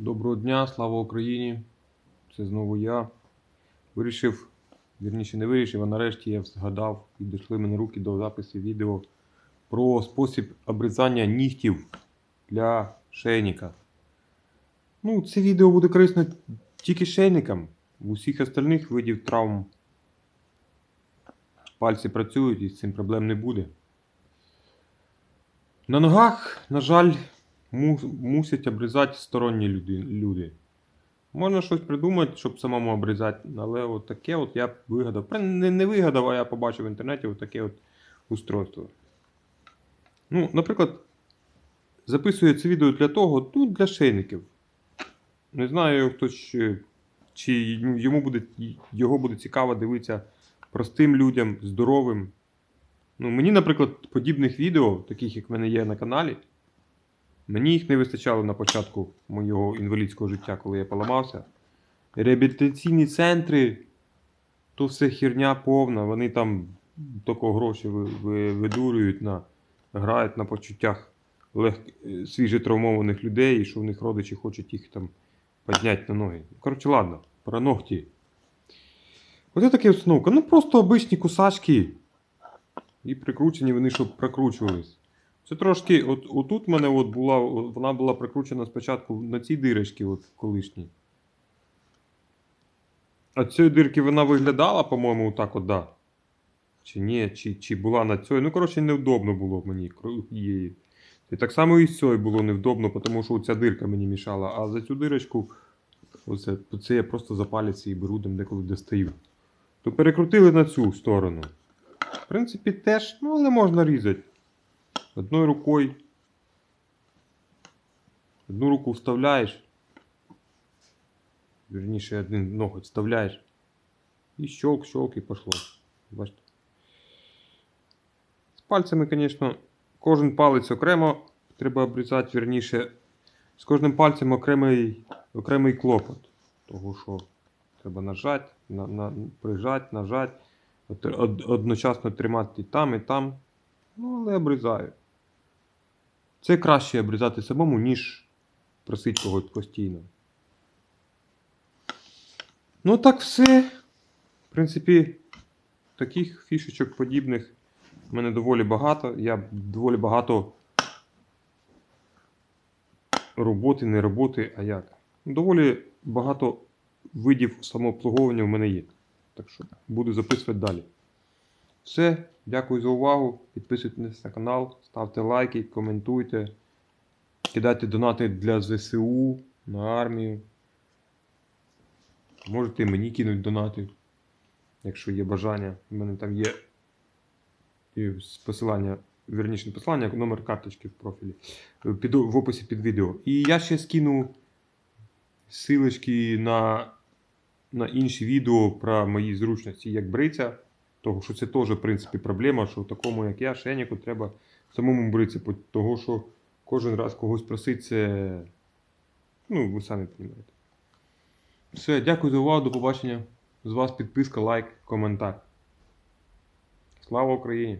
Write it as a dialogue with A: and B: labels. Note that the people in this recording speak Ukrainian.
A: Доброго дня, слава Україні! Це знову я. Вирішив, вірніше не вирішив, а нарешті я згадав і дійшли мене руки до запису відео про спосіб обрізання нігтів для шейника. Ну, це відео буде корисно тільки шейникам. У всіх остальних видів травм пальці працюють і з цим проблем не буде. На ногах, на жаль, мусять обрізати сторонні люди. Можна щось придумати, щоб самому обрізати, але от таке от я вигадав. Не, вигадав, а я побачив в інтернеті таке от устройство. Ну, наприклад, записую це відео для того, ну, для шейників. Не знаю, хто ще, чи йому буде, його буде цікаво дивитися простим людям, здоровим. Ну, мені, наприклад, подібних відео, таких як в мене є на каналі, мені їх не вистачало на початку моєго інвалідського життя, коли я поламався. Реабілітаційні центри то все херня повна. Вони там тільки гроші ви- ви- видурюють на, грають на почуттях лег... е, свіже травмованих людей, і що в них родичі хочуть їх там підняти на ноги. Коротше, ладно, про ногті. Оце таке установка. Ну просто обичні кусачки. І прикручені вони, щоб прокручувались. Це трошки, от отут мене от була, вона була прикручена спочатку на цій дирочці, от колишній. А цієї дирки вона виглядала, по-моєму, так от, да. Чи ні, чи, чи була на цій. Ну, коротше, невдобно було мені її. І так само і з цією було невдобно, тому що ця дирка мені мішала. А за цю дирочку, оце, це я просто за палець і беру, там деколи достаю. То перекрутили на цю сторону. В принципі, теж, ну, але можна різати. Одною рукою. Одну руку вставляєш. Вірніше, один ноготь вставляєш. І щелк, щелк, і пошло. Бачите. З пальцями, звісно, кожен палець окремо треба обрізати, вірніше. З кожним пальцем окремий, окремий клопот. Того, що треба нажати, на, на, прижати, нажати. Одночасно тримати і там, і там. Ну, але обрізаю. Це краще обрізати самому, ніж просити когось постійно. Ну, так все. В принципі, таких фішечок подібних в мене доволі багато. Я доволі багато роботи, не роботи, а як. Доволі багато видів самообслуговування в мене є. Так що буду записувати далі. Все, дякую за увагу. Підписуйтесь на канал, ставте лайки, коментуйте, кидайте донати для ЗСУ на армію. Можете мені кинути донати, якщо є бажання. У мене там є і посилання, вірніше не посилання, номер карточки в профілі е, під, в описі під відео. І я ще скину силочки на, на інші відео про мої зручності, як бриться. Того, що це теж, в принципі, проблема, що такому, як я, шеніку, треба самому бритися, бо того, що кожен раз когось просить, це. Ну, ви самі розумієте. Все, дякую за увагу, до побачення. З вас підписка, лайк, коментар. Слава Україні!